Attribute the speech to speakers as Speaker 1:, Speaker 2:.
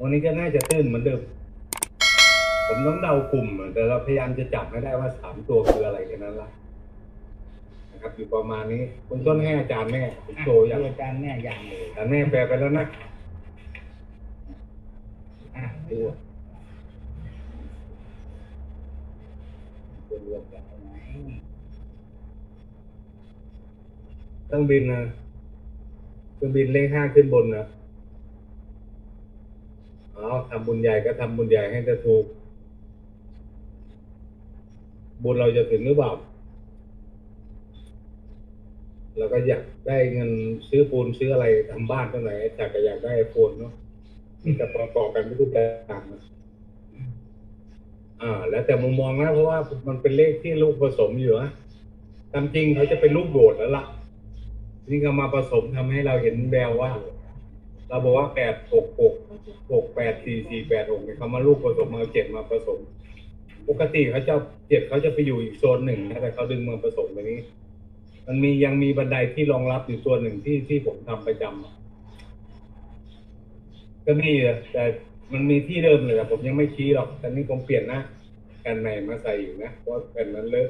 Speaker 1: วันนี้ก็น่าจะตื้นเหมือนเดิม ผมต้องเดากลุ่มอะแต่เราพยายามจะจับให้ได้ว่าสามตัวคืออะไรแค่นั้นละนะครับอยู่ประมาณนี้คุณต้นให้อาจารย์แม่ผมโชว์อย่าง
Speaker 2: ดูอาจารย์แม่อย่างเลย
Speaker 1: อาจารย์แม่แปลไปแล้วนะ
Speaker 2: อะดูตัวรวมกันเอาไหม
Speaker 1: เครื่องบินนะเครื่องบินเลขห้าขึ้นบนนะ อ๋อทำบุญใหญ่ก็ทำบุญใหญ่ให้จะถูก บุญเราจะถึงหรือเปล่าเราก็อยากได้เงินซื้อปูนซื้ออะไรทำบ้านตรงไหนจากก็อยากได้ไอโฟนเนาะมันจะประกอบกันไม่ทุกอย่างอ่า แล้วแต่มุมมองนะเพราะว่ามันเป็นเลขที่ลูกผสมอยู่นะตามจริงเขาจะเป็นลูกโดดแล้วล่ะนี่ก็มาผสมทำให้เราเห็นแววว่า เราบอกว่าแปดหกหก แปดสี่สี่แปดหกเนี่ยเขามาลูกผสมมาเจ็ดมาผสม ปกติเขาจะเจ็ดเขาจะไปอยู่อีกโซนหนึ่งนะแต่เขาดึงมาผสมตรงนี้ มันมียังมีบันไดที่รองรับอยู่ตัวหนึ่งที่ที่ผมทำประจำอะก็มีอะแต่มันมีที่เดิมเลยแต่ผมยังไม่ชี้หรอกแต่นี่ผมเปลี่ยนหนะกันในมาใส่อยู่นะเพราะแผ่นนั้นเลอะ